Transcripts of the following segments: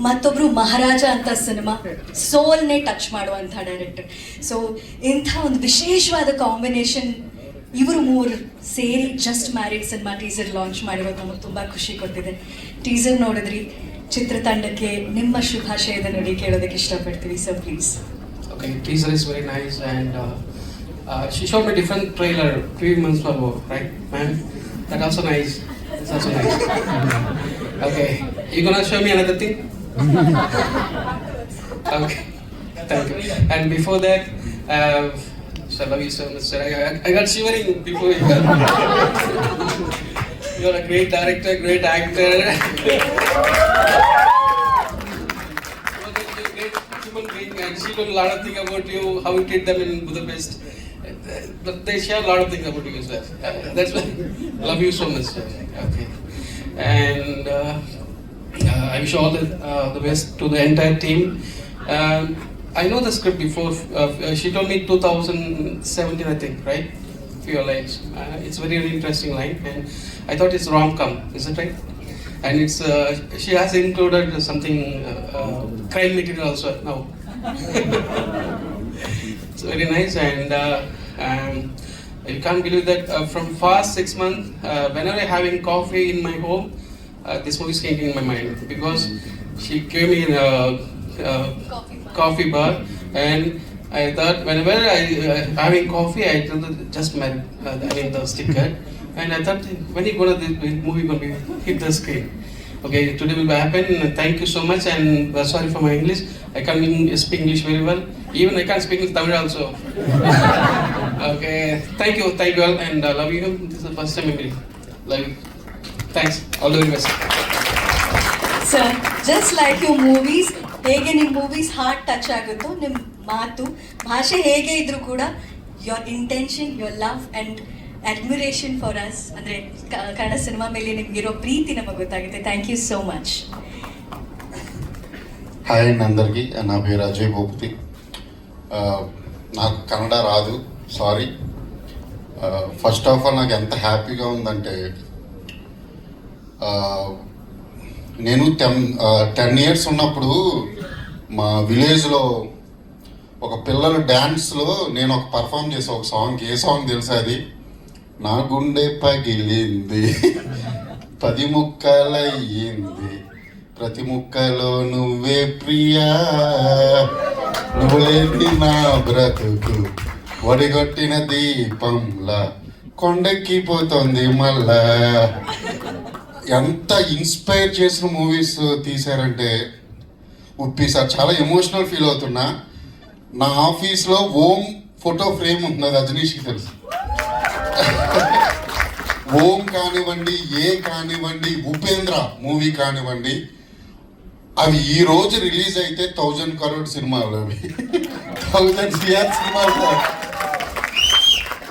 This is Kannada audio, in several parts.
ಮತ್ತೊಬ್ರು ಮಹಾರಾಜ ಅಂತ ಸಿನಿಮಾ ಸೋಲ್ನೇ ಟಚ್ ಮಾಡುವಂಥ ಡೈರೆಕ್ಟರ್ ಸೊ ಇಂಥ ಒಂದು ವಿಶೇಷವಾದ ಕಾಂಬಿನೇಷನ್ ಇವರು ಮೂರು ಸೇರಿ just married cinema teaser launch ಮಾಡಿರೋದು ನಮಗೆ ತುಂಬ ಖುಷಿ ಕೊಟ್ಟಿದೆ. ಟೀಸರ್ ನೋಡಿದ್ರಿ ಚಿತ್ರತಂಡಕ್ಕೆ ನಿಮ್ಮ ಶುಭಾಶಯದ ನುಡಿ ಕೇಳೋದಕ್ಕೆ ಇಷ್ಟಪಡ್ತೀವಿ. Sir please okay teaser is very nice and uh, she showed me different trailer few right ma'am that also nice also okay, you gonna show me another thing? okay, thank you. And before that, uh, so I love you so much, sir. I, I, got shivering before you. You're a great director, great actor. You're a great human being, and she knows a lot of things about you, how you treat them in Budapest. But they share a lot of things about you, sir. Uh, that's why I love you so much, sir. Okay. And uh, I wish all the, uh, the best to the entire team. I know the script before. Uh, she told me 2017, I think, right? Few lines. Uh, it's very, very interesting line, and I thought it's rom-com. Is it right? And it's uh, she has included something uh, uh, crime material also now. it's very nice, and uh, um, you can't believe that uh, from past six months, uh, whenever I'm having coffee in my home, uh, this movie is came in my mind because she gave me a, uh Coffee bar. coffee bar, and I thought whenever I uh, having coffee, I just met, uh, I mean the sticker, and I thought when you go to the movie gonna be hit the screen. Okay, today will happen. Thank you so much, and uh, sorry for my English. I can't speak English very well. Even I can't speak Tamil also. okay, thank you, thank you all, and uh, love you. This is the first time I meet. Love you. Thanks. All the very best. Sir just like you movies ಹೇಗೆ ನಿಮ್ಮ ಮೂವೀಸ್ ಹಾರ್ಟ್ ಟಚ್ ಆಗುತ್ತೋ ನಿಮ್ಮ ಮಾತು ಭಾಷೆ ಹೇಗೆ ಇದ್ರೂ ಕೂಡ your intention your love and admiration for us ಅಂದರೆ ಕನ್ನಡ ಸಿನಿಮಾ ಮೇಲೆ ನಿಮಗಿರೋ ಪ್ರೀತಿ ನಮಗೆ ಗೊತ್ತಾಗುತ್ತೆ thank you so much hi అండి అందరికీ నా పేరు అజయ్ భూపతి ఆ, నాకు కన్నడ రాదు సారీ ఫస్ట్ ఆఫ్ ఆల్ నాకు ఎంత హ్యాపీగా ఉందంటే ఆ, నేను టెన్ టెన్ ఇయర్స్ ఉన్నప్పుడు మా విలేజ్లో ఒక పిల్లల డ్యాన్స్లో నేను ఒక పర్ఫామ్ చేసే ఒక సాంగ్ ఏ సాంగ్ తెలుసా అది? నా గుండె పగిలింది పది ముక్కలయ్యింది ప్రతి ముక్కలో నువ్వే ప్రియా నువ్వు లేని నా బ్రతుకు? వడిగొట్టిన దీపంలా కొండెక్కిపోతుంది మళ్ళా. ఎంత ఇన్స్పైర్ చేసిన మూవీస్ తీశారంటే ఉప్పి సార్ చాలా ఎమోషనల్ ఫీల్ అవుతున్నా. నా ఆఫీస్లో ఓం ఫోటో ఫ్రేమ్ ఉంటుంది అది రజనీష్కి తెలుసు. ఓం కానివ్వండి ఏ కానివ్వండి ఉపేంద్ర మూవీ కానివ్వండి అవి ఈ రోజు రిలీజ్ అయితే థౌజండ్ కరోడ్ సినిమాలు అవి. థౌజండ్ సిఆర్ సినిమాలు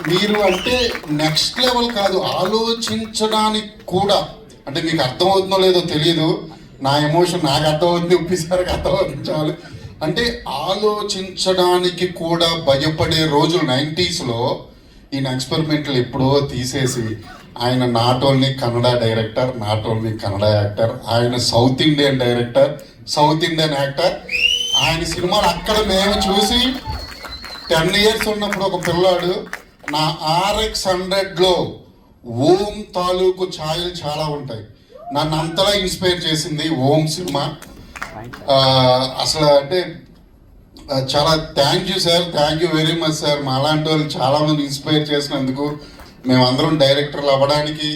మీరు అంటే నెక్స్ట్ లెవెల్ కాదు ఆలోచించడానికి కూడా అంటే మీకు అర్థమవుతుందో లేదో తెలియదు నా ఎమోషన్ నాకు అర్థమవుతుంది ఒప్పిసారికి అర్థమవుతుంది చాలు. అంటే ఆలోచించడానికి కూడా భయపడే రోజులు నైంటీస్లో ఈయన ఎక్స్పెరిమెంట్లు ఎప్పుడో తీసేసి ఆయన not only Kannada director not only Kannada actor ఆయన south Indian director south Indian actor. ఆయన సినిమాలు అక్కడ మేము చూసి టెన్ ఇయర్స్ ఉన్నప్పుడు ఒక పిల్లాడు నా ఆర్ఎక్స్ హండ్రెడ్లో ఓం తాలూకు ఛాయలు చాలా ఉంటాయి. నన్ను అంతలా ఇన్స్పైర్ చేసింది ఓం సినిమా. అసలు అంటే చాలా thank you sir thank you very much sir. మా అలాంటి వాళ్ళు చాలామంది ఇన్స్పైర్ చేసినందుకు మేమందరం డైరెక్టర్లు అవ్వడానికి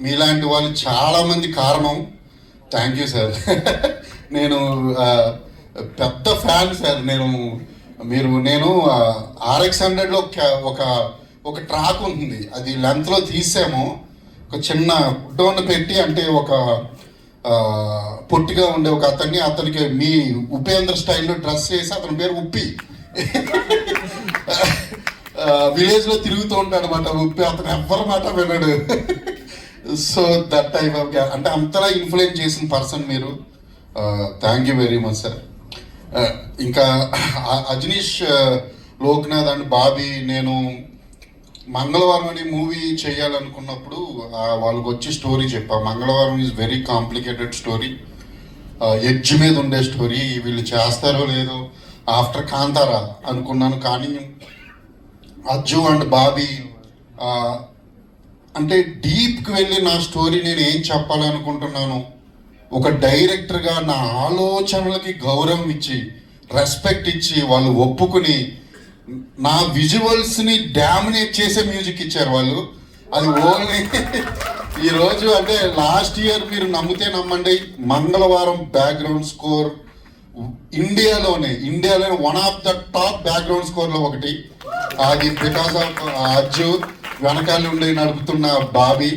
మీలాంటి వాళ్ళు చాలామంది కారణం. Thank you sir. నేను పెద్ద ఫ్యాన్ సార్. నేను మీరు నేను ఆర్ఎక్స్ హండ్రెడ్లో ఒక ఒక ట్రాక్ ఉంటుంది. అది లెంత్లో తీసాము ఒక చిన్న డోన్ పెట్టి అంటే ఒక పొట్టిగా ఉండే ఒక అతన్ని అతనికి మీ ఉపేంద్ర స్టైల్లో డ్రెస్ చేసి అతని పేరు ఉప్పి. విలేజ్లో తిరుగుతూ ఉంటాడు అనమాట ఉప్పి. అతను ఎవ్వరి మాట వినడు. సో దట్ టైప్ ఆఫ్ అంటే అంతలా ఇన్ఫ్లుయెన్స్ చేసిన పర్సన్ మీరు. Thank you very much sir ఇంకా అజనీష్ లోక్నాథ్ అండ్ బాబీ నేను మంగళవారం అని మూవీ చేయాలనుకున్నప్పుడు వాళ్ళకి వచ్చి స్టోరీ చెప్పా. Mangalavaaram is very complicated story edge మీద ఉండే స్టోరీ వీళ్ళు చేస్తారో లేదో ఆఫ్టర్ కాంతారా అనుకున్నాను కానీ అజ్జు అండ్ బాబీ అంటే డీప్కి వెళ్ళి నా స్టోరీ నేను ఏం చెప్పాలనుకుంటున్నాను? ఒక డైరెక్టర్గా నా ఆలోచనలకి గౌరవం ఇచ్చి రెస్పెక్ట్ ఇచ్చి వాళ్ళు ఒప్పుకుని నా విజువల్స్ని డామినేట్ చేసే మ్యూజిక్ ఇచ్చారు వాళ్ళు. అది ఓన్లీ ఈరోజు అంటే లాస్ట్ ఇయర్ మీరు నమ్మితే నమ్మండి. మంగళవారం బ్యాక్గ్రౌండ్ స్కోర్ ఇండియాలోనే ఇండియాలోనే one of the top background స్కోర్లో ఒకటి. అది బికాస్ ఆఫ్ అర్జు వెనకాల ఉండి నడుపుతున్న బాబీ.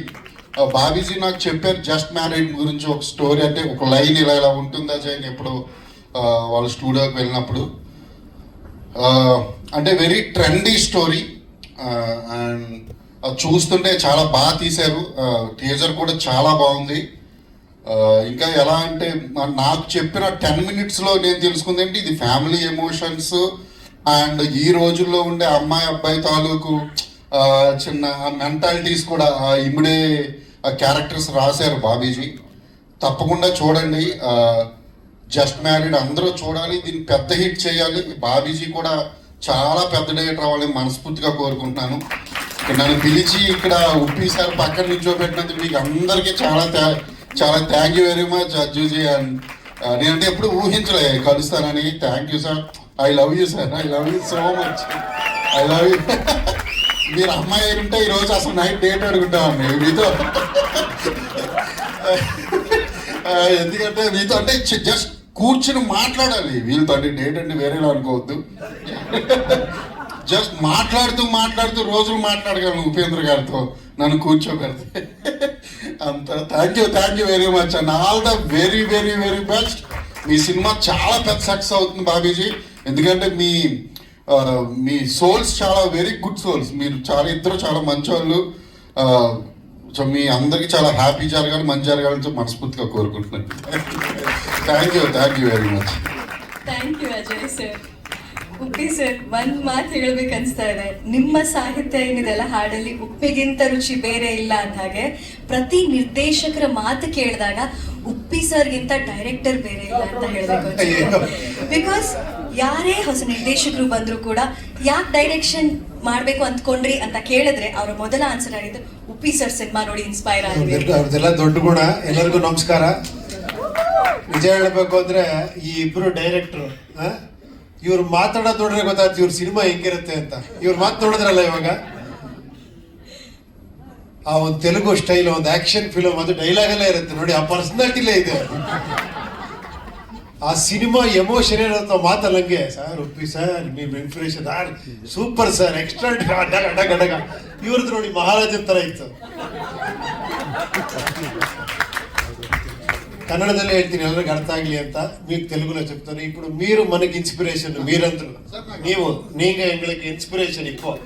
ఆ బాబీజీ నాకు చెప్పారు జస్ట్ మ్యారీడ్ గురించి ఒక స్టోరీ అంటే ఒక లైన్ ఇలా ఇలా ఉంటుందా చేయని ఎప్పుడు వాళ్ళ స్టూడియోకి వెళ్ళినప్పుడు. అంటే వెరీ ట్రెండీ స్టోరీ అండ్ అది చూస్తుంటే చాలా బాగా తీశారు. టీజర్ కూడా చాలా బాగుంది. ఇంకా ఎలా అంటే నాకు చెప్పిన టెన్ మినిట్స్లో నేను తెలుసుకుంది ఏంటి ఇది ఫ్యామిలీ ఎమోషన్స్ అండ్ ఈ రోజుల్లో ఉండే అమ్మాయి అబ్బాయి తాలూకు చిన్న మెంటాలిటీస్ కూడా ఇమిడే క్యారెక్టర్స్ రాశారు బాబీజీ. తప్పకుండా చూడండి. జస్ట్ మ్యారీడ్ అందరూ చూడాలి దీన్ని పెద్ద హిట్ చేయాలి. బాబీజీ కూడా చాలా పెద్ద డేట్ అవ్వాలని మనస్ఫూర్తిగా కోరుకుంటున్నాను. నన్ను పిలిచి ఇక్కడ ఉప్పి సార్ పక్కన నిల్చోబెట్టినందుకు మీకు అందరికీ చాలా థ్యా- చాలా thank you very much Ajjuji. And నేనంటే ఎప్పుడు ఊహించలే కలుస్తానని. Thank you sir I love you sir I love you so much I love you మీరు అమ్మాయి ఉంటే ఈరోజు అసలు నైట్ డేట్ అడుగుతామండి. మీతో ఎందుకంటే మీతో అంటే జస్ట్ కూర్చుని మాట్లాడాలి. వీళ్ళతో అంటే డేట్ అంటే వేరేలా అనుకోవద్దు. జస్ట్ మాట్లాడుతూ మాట్లాడుతూ రోజులు మాట్లాడగలను ఉపేంద్ర గారితో. నన్ను కూర్చోగలితే అంత thank you thank you very much and all the very very very best me cinema చాలా పెద్ద సక్సెస్ అవుతుంది బాబీజీ. ఎందుకంటే మీ మీ సోల్స్ చాలా వెరీ గుడ్ సోల్స్ మీరు చాలా ఇద్దరు చాలా మంచి వాళ్ళు సో మీ అందరికీ చాలా హ్యాపీ జరగాలి మంచి జరగాలని మనస్ఫూర్తిగా కోరుకుంటున్నాను. Thank you thank you very much thank you Ajay sir Uppi sir ಒಂದು ಮಾತು ಹೇಳ್ಬೇಕು ಅನಿಸ್ತಾ ಇದೆ. ನಿಮ್ಮ ಸಾಹಿತ್ಯ ಏನಿದೆಲ್ಲ ಹಾಡಲ್ಲಿ ಉಪ್ಪಿಗಿಂತ ರುಚಿ ಬೇರೆ ಇಲ್ಲ ಅಂದ ಹಾಗೆ ಪ್ರತಿ ನಿರ್ದೇಶಕರ ಮಾತು ಕೇಳಿದಾಗ ಉಪ್ಪಿ ಸರ್ ಗಿಂತ ಡೈರೆಕ್ಟರ್ ಬೇರೆ ಇಲ್ಲ ಅಂತ ಹೇಳ್ಬೇಕು ಬಿಕಾಸ್ ಯಾರೇ ಹೊಸ ನಿರ್ದೇಶಕರು ಬಂದರೂ ಕೂಡ ಯಾಕೆ ಡೈರೆಕ್ಷನ್ ಮಾಡಬೇಕು ಅಂದ್ಕೊಂಡ್ರಿ ಅಂತ ಕೇಳಿದ್ರೆ ಅವರ ಮೊದಲ ಆನ್ಸರ್ ಆಗಿದ್ದು ಉಪ್ಪಿ ಸರ್ ಸಿನಿಮಾ ನೋಡಿ ಇನ್ಸ್ಪೈರ್ ಆಗಿದೆ ದೊಡ್ಡ ಗುಣ ಎಲ್ಲರಿಗೂ ನಮಸ್ಕಾರ. ನಿಜ ಹೇಳಬೇಕು ಅಂದ್ರೆ ಈ ಇಬ್ರು ಡೈರೆಕ್ಟ್ರು ಇವ್ರು ಮಾತಾಡೋದ್ ನೋಡಿದ್ರೆ ಗೊತ್ತಾಯ್ತು ಇವ್ರ ಸಿನಿಮಾ ಹೆಂಗಿರುತ್ತೆ ಅಂತ. ಇವ್ರು ಮಾತು ನೋಡಿದ್ರಲ್ಲ ಇವಾಗ? ಆ ಒಂದು ತೆಲುಗು ಸ್ಟೈಲ್ ಒಂದು ಆಕ್ಷನ್ ಫಿಲಮ್ ಅದು ಡೈಲಾಗ್ ಎಲ್ಲ ಇರುತ್ತೆ. ನೋಡಿ, ಆ ಪರ್ಸನಾಲಿಟಿಲೇ ಇದೆ. ಆ ಸಿನಿಮಾ ಎಮೋಷನ್ ಏನಂತ ಮಾತಲ್ಲ ಹಂಗೆ ಸರ್, ಉಪ್ಪಿ ಸರ್ ನಿಮ್ಮ ಇನ್ಫ್ಲೂಯೇಷನ್ ಸೂಪರ್ ಸರ್ ಎಕ್ಸ್ಟ್ರಾ ಅಡಗ ಅಡಗ ಅಡಗ ಇವ್ರದ್ದು ನೋಡಿ ಮಹಾರಾಜನ್ ತರ ಇತ್ತು. ಕನ್ನಡದಲ್ಲೇ ಹೇಳ್ತೀನಿ ಎಲ್ಲರಿಗೂ ಅರ್ಥ ಆಗಲಿ ಅಂತ మీకు తెలుగులో చెప్తాను ఇప్పుడు మీరు మనకి ఇన్స్పిరేషన్ మీరంతా నీవు నీగా ఎంగళకి ఇన్స్పిరేషన్ ఎక్కువ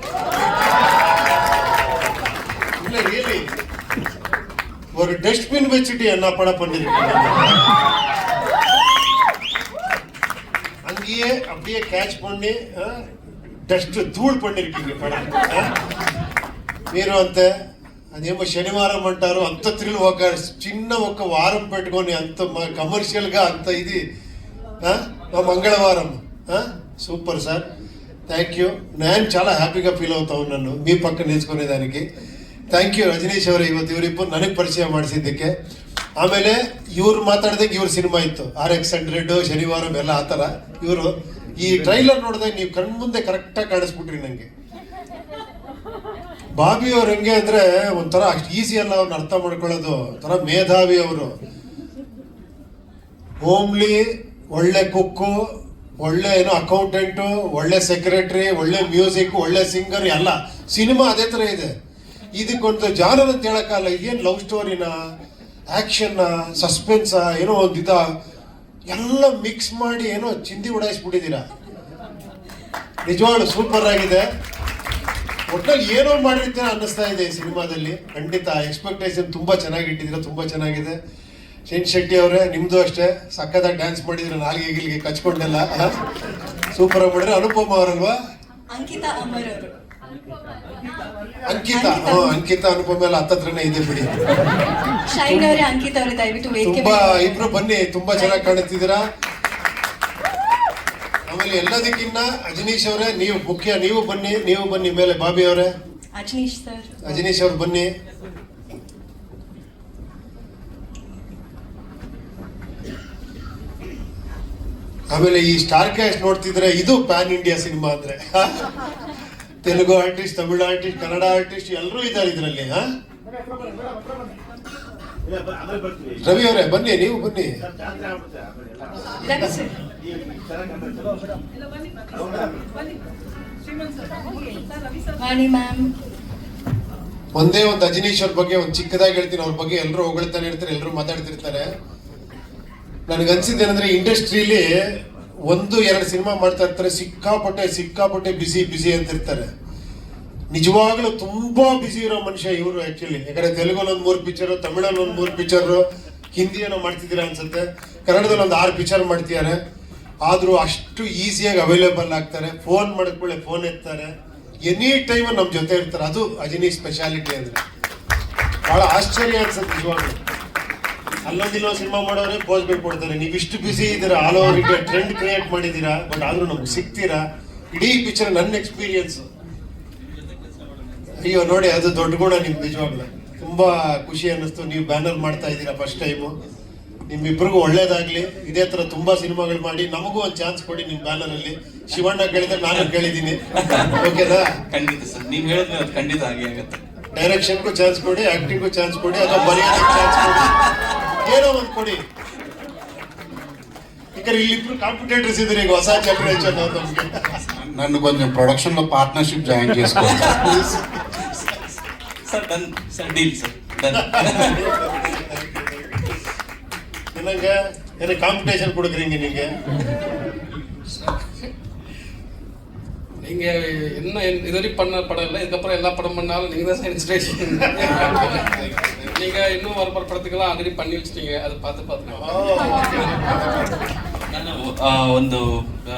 இல்லை ரியலி ஒரு டஸ்ட்பின் வச்சுட்டு என்ன படம் பண்ணிருக்கீங்க அங்கேயே அப்படியே கேட்ச் பண்ணி டஸ்ட் தூள் பண்ணிருக்கீங்க படம் மீரும் அந்த అదేమో శనివారం అంటారు అంత త్రిల్ ఒక చిన్న ఒక వారం పెట్టుకొని అంత కమర్షియల్గా అంత ఇది మా మంగళవారం సూపర్ సార్ థ్యాంక్ యూ నేను చాలా హ్యాపీగా ఫీల్ అవుతా ఉన్నాను మీ పక్కన నేర్చుకునేదానికి ಥ್ಯಾಂಕ್ ಯು ರಜನೀಶ್ ಅವರೇ ಇವತ್ತು ಇವರಿಬ್ಬರು ನನಗೆ ಪರಿಚಯ ಮಾಡಿಸಿದ್ದಕ್ಕೆ ಆಮೇಲೆ ಇವ್ರು ಮಾತಾಡ್ದಾಗ ಇವ್ರ ಸಿನಿಮಾ ಇತ್ತು ಆರ್ ಎಕ್ಸ್ ಹಂಡ್ರೆಡ್ ಶನಿವಾರ ಎಲ್ಲ ಆ ಥರ ಇವರು ಈ ಟ್ರೈಲರ್ ನೋಡಿದಾಗ ನೀವು ಕಣ್ಮುಂದೆ ಕರೆಕ್ಟಾಗಿ ಕಾಣಿಸ್ಬಿಟ್ರಿ ನನಗೆ ಬಾಬಿ ಅವ್ರು ಹೆಂಗೆ ಅಂದ್ರೆ ಒಂಥರ ಅಷ್ಟು ಈಸಿ ಅಲ್ಲ ಅವ್ರನ್ನ ಅರ್ಥ ಮಾಡ್ಕೊಳ್ಳೋದು, ಒಂಥರ ಮೇಧಾವಿ ಅವರು. ಹೋಮ್ಲಿ, ಒಳ್ಳೆ ಕುಕ್ಕು, ಒಳ್ಳೆ ಏನೋ ಅಕೌಂಟೆಂಟು, ಒಳ್ಳೆ ಸೆಕ್ರೆಟರಿ, ಒಳ್ಳೆ ಮ್ಯೂಸಿಕ್, ಒಳ್ಳೆ ಸಿಂಗರ್, ಎಲ್ಲ. ಸಿನಿಮಾ ಅದೇ ಥರ ಇದೆ. ಇದಕ್ಕೊಂದು ಜಾನರ್ ಅಂತ ಹೇಳಕ್ಕಲ್ಲ ಏನು ಲವ್ ಸ್ಟೋರಿನ, ಆ್ಯಕ್ಷನ್ನ, ಸಸ್ಪೆನ್ಸ, ಏನೋ ಒಂದು ಇದ? ಎಲ್ಲ ಮಿಕ್ಸ್ ಮಾಡಿ ಏನೋ ಚಿಂದಿ ಉಡಾಯಿಸ್ಬಿಟ್ಟಿದ್ದೀರಾ? ನಿಜವಾಗ್ಲು ಸೂಪರ್ ಆಗಿದೆ. ಒಟ್ಟಲ್ಲಿ ಏನೋ ಮಾಡಿರ್ತೀರ ಅನ್ನಿಸ್ತಾ ಇದೆ ಈ ಸಿನಿಮಾದಲ್ಲಿ. ಖಂಡಿತ ಎಕ್ಸ್ಪೆಕ್ಟೇಷನ್ ತುಂಬ ಚೆನ್ನಾಗಿ ಇಟ್ಟಿದ್ದೀರಾ ತುಂಬಾ ಚೆನ್ನಾಗಿದೆ. ಶೆನ್ ಶೆಟ್ಟಿ ಅವರೇ ನಿಮ್ದು ಅಷ್ಟೇ. ಸಕ್ಕದಾಗಿ ಡ್ಯಾನ್ಸ್ ಮಾಡಿದ್ರೆ ನಾಲ್ಗೆ ಗಿಲ್ಗೆ ಕಚ್ಕೊಂಡೆಲ್ಲ. ಸೂಪರ್ ಆಗಿ ಮಾಡಿದ್ರೆ ಅನುಪಮ ಅವರಲ್ವಾ? ಅಂಕಿತಾ ಅಮರ್ ಅವರು. ಅಂಕಿತಾ ಹ್ಞೂ ಅಂಕಿತಾ ಅನುಪಮ ಎಲ್ಲ ಹತ್ತತ್ರನೇ ಇದೆ ಬಿಡಿ. ಶೈನ್ ಅವರೇ ಅಂಕಿತ್ ಅವರೇ ದಯವಿಟ್ಟು ತುಂಬಾ ಇಬ್ರು ಬನ್ನಿ ತುಂಬಾ ಚೆನ್ನಾಗಿ ಕಾಣುತ್ತಿದ್ದೀರಾ ಆಮೇಲೆ ಎಲ್ಲದಕ್ಕಿಂತ ಅಜನೀಶ್ ಅವರೇ ನೀವು ಮುಖ್ಯ ನೀವು ಬನ್ನಿ ನೀವು ಬನ್ನಿ ಮೇಲೆ ಬಾಬಿ ಅವರೇ. ಅಜನೀಶ್ ಸರ್. ಅಜನೀಶ್ ಅವ್ರು ಬನ್ನಿ. ಆಮೇಲೆ ಈ ಸ್ಟಾರ್ ಕ್ಯಾಸ್ಟ್ ನೋಡ್ತಿದ್ರೆ ಇದು ಪ್ಯಾನ್ ಇಂಡಿಯಾ ಸಿನಿಮಾ ಅಂದ್ರೆ. Telugu artist Tamil artist Kannada artist ಎಲ್ಲರೂ ಇದ್ದಾರೆ ಇದರಲ್ಲಿ ರವಿ ಅವರೇ ಬನ್ನಿ ನೀವು ಬನ್ನಿ. ರವಿ ಸರ್. ವಾಣಿ ಮ್ಯಾಮ್. ಒಂದೇ ಒಂದು ಅಜನೀಶ್ ಅವ್ರ ಬಗ್ಗೆ ಒಂದು ಚಿಕ್ಕದಾಗಿ ಹೇಳ್ತೀನಿ ಅವ್ರ ಬಗ್ಗೆ ಎಲ್ಲರೂ ಹೊಗಳ್ತಾನೆ ಇರ್ತಾರೆ ಎಲ್ಲರೂ ಮಾತಾಡ್ತಿರ್ತಾರೆ. ನನಗೆ ಅನ್ಸಿದ್ದೇನೆಂದ್ರೆ ಇಂಡಸ್ಟ್ರಿಲಿ ಒಂದು ಎರಡು ಸಿನಿಮಾ ಮಾಡ್ತಾ ಇರ್ತಾರೆ ಸಿಕ್ಕಾಪಟ್ಟೆ ಸಿಕ್ಕಾಪಟ್ಟೆ ಬಿಸಿ ಬಿಸಿ ಅಂತ ಇರ್ತಾರೆ ನಿಜವಾಗ್ಲೂ ತುಂಬಾ ಬಿಸಿ ಇರೋ ಮನುಷ್ಯ ಇವರು ಆಕ್ಚುಲಿ ಯಾಕಂದ್ರೆ ತೆಲುಗಲ್ಲಿ ಒಂದು ಮೂರು ಪಿಕ್ಚರ್ ತಮಿಳಲ್ಲಿ ಒಂದು ಮೂರು ಪಿಕ್ಚರ್ ಹಿಂದಿ ಏನೋ ಮಾಡ್ತಿದ್ದೀರಾ ಅನ್ಸುತ್ತೆ. ಕನ್ನಡದಲ್ಲಿ ಒಂದು ಆರು ಪಿಕ್ಚರ್ ಮಾಡ್ತಿದ್ದಾರೆ. ಆದ್ರೂ ಅಷ್ಟು ಈಸಿಯಾಗಿ ಅವೈಲೇಬಲ್ ಆಗ್ತಾರೆ. ಫೋನ್ ಮಾಡಿದ್ಕೊಳ್ಳೆ ಫೋನ್ ಎತ್ತಾರೆ. ಎನಿ ಟೈಮ್ ನಮ್ಮ ಜೊತೆ ಇರ್ತಾರೆ. ಅದು ಅಜನಿ ಸ್ಪೆಷಾಲಿಟಿ ಅಂದ್ರೆ. ಬಹಳ ಆಶ್ಚರ್ಯ ಅನ್ಸುತ್ತೆ ನಿಜವಾಗ್ಲೂ. ಅಲ್ಲೊಂದಿಲ್ಲೋ ಸಿನಿಮಾ ಮಾಡೋರೆ ಪೋಸ್ ಕೊಡ್ತಾರೆ ನೀವು ಇಷ್ಟು ಬಿಸಿ ಇದ್ದೀರಾ? All over India trend create ಮಾಡಿದ್ದೀರಾ? ಬಟ್ ಆದ್ರೂ ನಮ್ಗೆ ಸಿಗ್ತೀರಾ? ಇಡೀ ಪಿಕ್ಚರ್ ನನ್ನ ಎಕ್ಸ್ಪೀರಿಯನ್ಸ್ ಅಯ್ಯೋ ನೋಡಿ ಅದು ದೊಡ್ಡ ಗುಣ ನಿಮ್ ನಿಜವಾಗ್ಲು ತುಂಬಾ ಖುಷಿ ಅನ್ನಿಸ್ತು ನೀವು ಬ್ಯಾನರ್ ಮಾಡ್ತಾ ಇದ್ದೀರಾ ಫಸ್ಟ್ ಟೈಮು ನಿಮ್ಮಿಬ್ರಿಗೂ ಒಳ್ಳೇದಾಗ್ಲಿ ಇದೇ ತರ ತುಂಬಾ ಸಿನಿಮಾಗಳು ಮಾಡಿ ನಮಗೂ ಒಂದು ಚಾನ್ಸ್ ಕೊಡಿ ನಿಮ್ ಬ್ಯಾನರ್ ಅಲ್ಲಿ ಶಿವಣ್ಣ ಕೇಳಿದ್ರೆ ನಾನು ಕೇಳಿದ್ದೀನಿ ಓಕೆನಾ ಖಂಡಿತ ಸರ್ ನೀವು ಹೇಳಿದ್ರೆ ಅದು ಖಂಡಿತ ಹಾಗೆ ಆಗುತ್ತೆ ಡೈರೆಕ್ಷನ್ಗೂ ಚಾನ್ಸ್ ಕೊಡಿ ಆಕ್ಟಿಂಗ್ಗೂ ಚಾನ್ಸ್ ಕೊಡಿ ಅಥವಾ ಬರೆಯೋದಕ್ಕೆ ಚಾನ್ಸ್ ಕೊಡಿ ಏನೋ ಒಂದು ಕೊಡಿ ಯಾಕಂದ್ರೆ ಇಲ್ಲಿಬ್ರು ಕಾಂಪಿಟೇಟರ್ಸ್ ಇದ್ದಾರೆ ಈಗ ಹೊಸ ಜನರೇಷನ್ ನಮ್ಗೆ నన్ను కొంచెం ప్రొడక్షన్ లో పార్ట్నర్షిప్ జాయిన్ చేసుకో sir done sir deal sir done என்னங்க எனக்கு காம்படிஷன் கொடுக்குறீங்க நீங்க நீங்க என்ன இதுவரைக்கும் பண்ண படம் இல்லை இதுக்கப்புறம் எல்லா படம் பண்ணாலும் நீங்க தான் இன்ஸ்பிரேஷன் நீங்க இன்னும் வர வர படத்துக்கெல்லாம் ஆல்ரெடி பண்ணி வச்சிட்டீங்க அதை பார்த்து பார்த்து ನಾನು ಆ, ಒಂದು ಆ,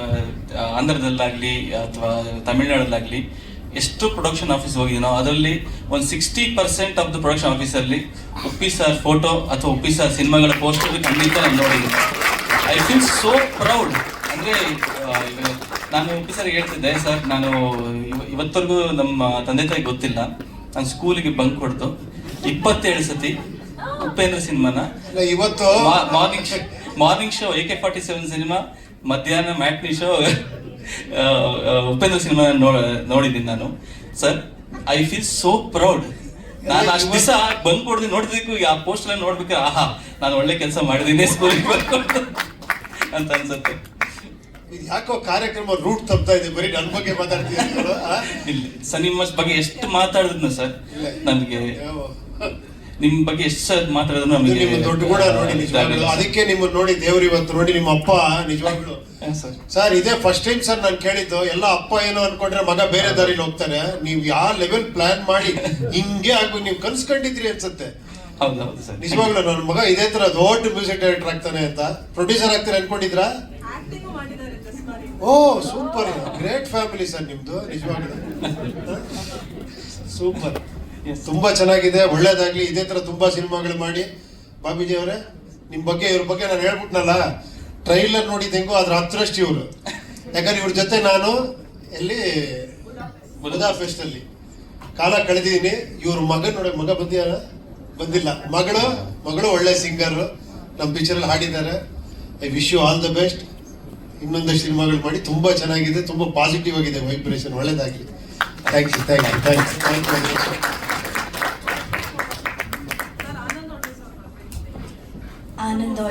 ಆಂಧ್ರದಲ್ಲಾಗ್ಲಿ ಅಥವಾ ತಮಿಳ್ನಾಡಲ್ಲಾಗ್ಲಿ ಎಷ್ಟು ಪ್ರೊಡಕ್ಷನ್ ಆಫೀಸ್ ಹೋಗಿದ್ದೀನೋ ಅದರಲ್ಲಿ ಒಂದು sixty percent of the production ಆಫೀಸಲ್ಲಿ ಉಪ್ಪಿ ಸರ್ ಫೋಟೋ ಅಥವಾ ಉಪ್ಪಿ ಸರ್ ಸಿನಿಮಾಗಳ ಪೋಸ್ಟರ್ ಖಂಡಿತ ನಾನು ನೋಡಿದ್ದೀನಿ. ಐ ಫೀಲ್ ಸೋ ಪ್ರೌಡ್ ಅಂದರೆ ನಾನು ಉಪ್ಪಿ ಸರ್ ಹೇಳ್ತಿದ್ದೆ ಸರ್ ನಾನು ಇವತ್ತರೆಗೂ ಇವತ್ತವರೆಗೂ ನಮ್ಮ ತಂದೆ ತಾಯಿ ಗೊತ್ತಿಲ್ಲ. ನಾನು ಸ್ಕೂಲಿಗೆ ಬಂಕ್ ಕೊಡ್ತು ಇಪ್ಪತ್ತೇಳು ಸತಿ ಉಪೇಂದ್ರ ಸಿನಿಮಾನ ಇವತ್ತು morning morning show A K forty seven cinema ಮಧ್ಯಾಹ್ನ ಮ್ಯಾಟ್ನಿ ಶೋ ಉಪೇಂದ್ರ ಸಿನಿಮಾ ನೋಡಿದ್ದೀನಿ ನಾನು. Sir I feel so proud ನಾನು ಅಷ್ಟು ದಿವಸ ಬಂದು ಕೊಡ್ದು ನೋಡಿದಕ್ಕೂ ಆ ಪೋಸ್ಟ್ ಎಲ್ಲ ನೋಡ್ಬೇಕಾದ್ರೆ ಆಹಾ ನಾನು ಒಳ್ಳೆ ಕೆಲಸ ಮಾಡಿದ್ದೀನಿ ಸ್ಕೂಲಿಗೆ ಬಂದ್ಕೊಂಡು ಅಂತ ಅನ್ಸುತ್ತೆ. ಇದು ಯಾಕೋ ಕಾರ್ಯಕ್ರಮ ರೂಟ್ ತಪ್ತಾ ಇದೆ? ಬರೀ ನನ್ನ ಬಗ್ಗೆ ಮಾತಾಡ್ತೀನಿ ನಿಮ್ಮ ಬಗ್ಗೆ ಎಷ್ಟು ಮಾತಾಡಿದ್ನ ಸರ್ ನಮಗೆ ನಿಮ್ ಬಗ್ಗೆ ಎಷ್ಟು ಸರ್ ಮಾತಾಡಿದ್ರು ನಮಗೆ ನಿಮ್ಮ ದೊಡ್ಡ ಕೂಡ ನೋಡಿ ನಿಜವಾಗ್ಲು. ಅದಕ್ಕೆ ನಿಮ್ಮನ್ನ ನೋಡಿ ದೇವ್ರು ಇವತ್ತು ನೋಡಿ ನಿಮ್ಮ ಅಪ್ಪ ನಿಜವಾಗ್ಲು. ಸರ್. ಸರ್ ಇದೇ ಫಸ್ಟ್ ಟೈಮ್ ಸರ್ ನಾನು ಕೇಳಿದ್ದು. ಎಲ್ಲ ಅಪ್ಪ ಏನೋ ಅನ್ಕೊಂಡ್ರೆ ಮಗ ಬೇರೆ ದಾರಿಲಿ ಹೋಗ್ತಾನೆ. ನೀವು ಯಾವ ಲೆವೆಲ್ ಪ್ಲಾನ್ ಮಾಡಿ ಹಿಂಗೆ ಆಗ್ಬೇಕು ನೀವು ಕನ್ಸ್ಕೊಂಡಿದ್ರಿ ಅನ್ಸುತ್ತೆ. ಹೌದು ಹೌದು ಸರ್. ನಿಜವಾಗ್ಲೂ ನನ್ನ ಮಗ ಇದೇ ತರ ದೊಡ್ಡ ಮ್ಯೂಸಿಕ್ ಡೈರೆಕ್ಟರ್ ಆಗ್ತಾನೆ ಅಂತ. ಪ್ರೊಡ್ಯೂಸರ್ ಆಗ್ತಾರೆ ಅನ್ಕೊಂಡಿದ್ರಾ? Oh super great family sir ನಿಮ್ದು. ನಿಜವಾಗ್ಲೂ. ಸೂಪರ್. ತುಂಬಾ ಚೆನ್ನಾಗಿದೆ. ಒಳ್ಳೇದಾಗ್ಲಿ. ಇದೇ ತರ ತುಂಬಾ ಸಿನಿಮಾಗಳು ಮಾಡಿ. ಬಾಬೀಜಿ ಅವರೇ ನಿಮ್ ಬಗ್ಗೆ ಇವ್ರ ಬಗ್ಗೆ ನಾನು ಹೇಳ್ಬಿಟ್ನಲ್ಲ. ಟ್ರೈಲರ್ ನೋಡಿದ ಹೆಂಗೋ ಅದ್ರ ಹತ್ರಷ್ಟು ಇವರು. ಯಾಕಂದ್ರೆ ಇವ್ರ ಜೊತೆ ನಾನು ಎಲ್ಲಿ? ಮುಲದಾ ಫೆಸ್ಟ್ ಅಲ್ಲಿ ಕಾಲ ಕಳೆದಿದ್ದೀನಿ. ಇವ್ರ ಮಗ ನೋಡಿ, ಮಗ ಬಂದಿಯಾರ ಬಂದಿಲ್ಲ. ಮಗಳು ಮಗಳು ಒಳ್ಳೆ ಸಿಂಗರ್ ನಮ್ಮ ಪಿಕ್ಚರಲ್ಲಿ ಹಾಡಿದ್ದಾರೆ. I wish you all the best ಇನ್ನೊಂದಷ್ಟು ಸಿನಿಮಾಗಳು ಮಾಡಿ ತುಂಬಾ ಚೆನ್ನಾಗಿದೆ, ತುಂಬಾ ಪಾಸಿಟಿವ್ ಆಗಿದೆ ವೈಬ್ರೇಷನ್ ಒಳ್ಳೇದಾಗಲಿ. Thank you thank you thank you thank you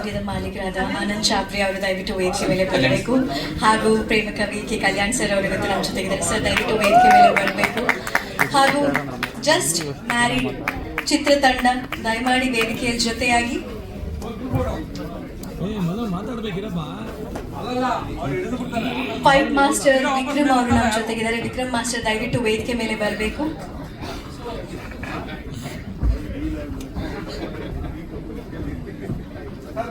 ಆಡಿಯೋದ ಮಾಲೀಕರಾದ ಆನಂದ್ ಚಾಪ್ರಿ ಅವರು ದಯವಿಟ್ಟು ವೇದಿಕೆ ಮೇಲೆ ಬರಬೇಕು. ಹಾಗೂ ಪ್ರೇಮ ಕವಿ ಕೆ ಕಲ್ಯಾಣ್ ಸರ್ ಅವರು ಇವತ್ತು ನಮ್ಮ ಜೊತೆಗಿದ್ದಾರೆ. ಸರ್ ದಯವಿಟ್ಟು ವೇದಿಕೆ ಮೇಲೆ ಬರಬೇಕು. ಹಾಗೂ ಜಸ್ಟ್ ಮ್ಯಾರಿಡ್ ಚಿತ್ರತಂಡ ದಯಮಾಡಿ ವೇದಿಕೆಯ ಜೊತೆಯಾಗಿ. ಫೈಟ್ ಮಾಸ್ಟರ್ ವಿಕ್ರಮ್ ಅವರು ನಮ್ಮ ಜೊತೆಗಿದ್ದಾರೆ. ವಿಕ್ರಮ್ ಮಾಸ್ಟರ್ ದಯವಿಟ್ಟು ವೇದಿಕೆ ಮೇಲೆ ಬರಬೇಕು. ಸರ್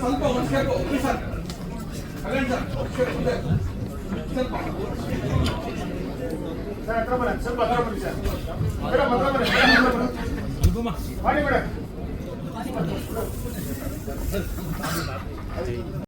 ಸ್ವಲ್ಪ ಹೊಡಿಸ್ಬೇಕು ಹೋಗಿ ಸರ್ ಕಲ್ಯಾಣ್ ಸರ್ ಮುಂದೆ ಸ್ವಲ್ಪ ಸರ್ ಹತ್ರ ಬರ ಸ್ವಲ್ಪ ಹತ್ರ ಬನ್ನಿ ಸರ್ ಮೇಡಮ್ ಹತ್ರ ಬರ ಮಾಡಿ ಮೇಡಮ್